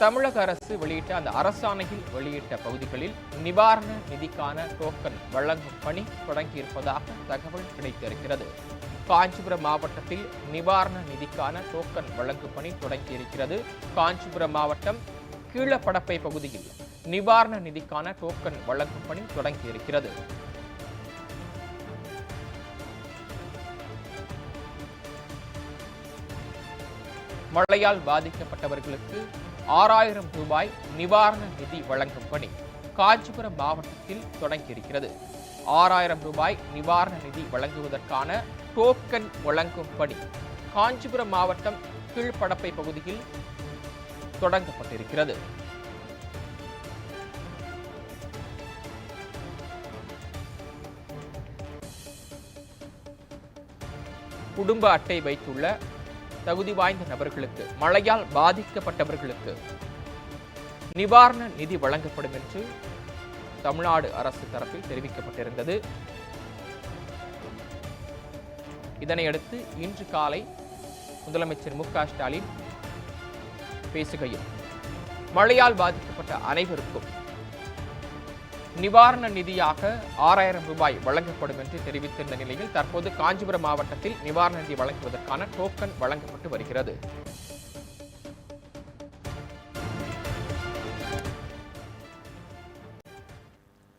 தமிழக அரசு வெளியிட்ட அந்த அரசாணையில் வெளியிட்ட பகுதிகளில் நிவாரண நிதிக்கான டோக்கன் வழங்கும் பணி தொடங்கியிருப்பதாக தகவல் கிடைத்திருக்கிறது. காஞ்சிபுரம் மாவட்டத்தில் நிவாரண நிதிக்கான டோக்கன் வழங்கும் பணி தொடங்கியிருக்கிறது. காஞ்சிபுரம் மாவட்டம் கீழப்படப்பை பகுதியில் நிவாரண நிதிக்கான டோக்கன் வழங்கும் பணி தொடங்கியிருக்கிறது. மழையால் பாதிக்கப்பட்டவர்களுக்கு ஆறாயிரம் ரூபாய் நிவாரண நிதி வழங்கும் பணி காஞ்சிபுரம் மாவட்டத்தில் தொடங்கியிருக்கிறது. ஆறாயிரம் ரூபாய் நிவாரண நிதி வழங்குவதற்கான டோக்கன் வழங்கும் பணி காஞ்சிபுரம் மாவட்டம் கீழ்ப்படப்பை பகுதியில் தொடங்கப்பட்டிருக்கிறது. குடும்ப அட்டை வைத்துள்ள தகுதி வாய்ந்த நபர்களுக்கு மழையால் பாதிக்கப்பட்டவர்களுக்கு நிவாரண நிதி வழங்கப்படும் என்று தமிழ்நாடு அரசு தரப்பில் தெரிவிக்கப்பட்டிருந்தது. இதனையடுத்து இன்று காலை முதலமைச்சர் மு க ஸ்டாலின் பேசுகையில் மழையால் பாதிக்கப்பட்ட அனைவருக்கும் நிவாரண நிதியாக ஆறாயிரம் ரூபாய் வழங்கப்படும் என்று தெரிவித்திருந்த நிலையில் தற்போது காஞ்சிபுரம் மாவட்டத்தில் நிவாரண நிதி வழங்குவதற்கான டோக்கன் வழங்கப்பட்டு வருகிறது.